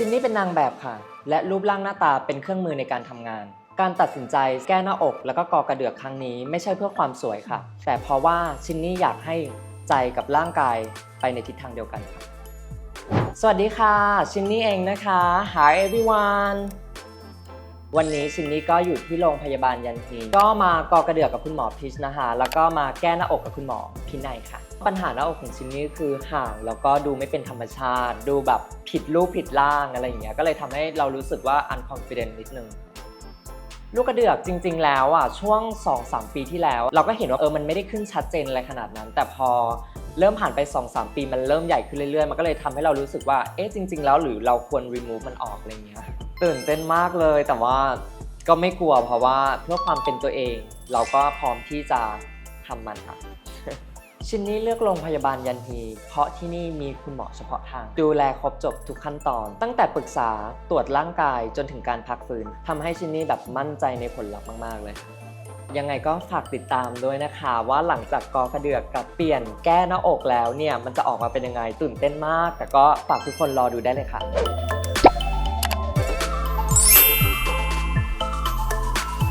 ชินนี่เป็นนางแบบค่ะ และรูปร่างหน้าตาเป็นเครื่องมือในการทำงาน การตัดสินใจแก้หน้าอก แล้วก็กอกระเดือกครั้งนี้ไม่ใช่เพื่อความสวยค่ะ แต่เพราะว่าชินนี่อยากให้ใจกับร่างกายไปในทิศทางเดียวกันค่ะสวัสดีค่ะ ชินนี่เองนะคะ Hi everyone วันนี้ชินนี่ก็อยู่ที่โรงพยาบาลยันทีก็มากอกระเดือกกับคุณหมอพิชนะคะแล้วก็มาแก้หน้าอกกับคุณหมอพินัยค่ะ ปัญหาหน้าอกของชินนี่คือห่างแล้วก็ดูไม่เป็นธรรมชาติ ดูแบบผิดรูปผิดร่างอะไรอย่างเงี้ยก็เลยทำให้เรารู้สึกว่า unconfident นิดนึงลูกกระเดือกจริง ๆ แล้วอะช่วง 2-3 ปีที่แล้ว เราก็เห็นว่าเออมันไม่ได้ขึ้นชัดเจนอะไรขนาดนั้น แต่พอเริ่มผ่านไป 2-3 ปีมันเริ่มใหญ่ขึ้นเรื่อยๆ มันก็เลยทำให้เรารู้สึกว่าเอ๊ะจริง ๆ แล้วหรือเราควร remove มันออกอะไรอย่างเงี้ย ตื่นเต้นมากเลยแต่ว่าก็ไม่กลัวเพราะว่าเพื่อความเป็นตัวเอง เราก็พร้อมที่จะทำมันค่ะ ชินนี่เลือกโรงพยาบาลยันฮี เพราะที่นี่มีคุณหมอเฉพาะทาง ดูแลครบจบทุกขั้นตอน ตั้งแต่ปรึกษาตรวจร่างกายจนถึงการพักฟื้นทำให้ชินนี่แบบมั่นใจในผลลัพธ์มากๆเลยยังไงก็ฝากติดตามด้วยนะคะ ว่าหลังจากกอกระเดือกกับเปลี่ยนแก้หน้าอกแล้วเนี่ย มันจะออกมาเป็นยังไงตื่นเต้นมาก แต่ก็ฝากทุกคนรอดูได้เลยค่ะ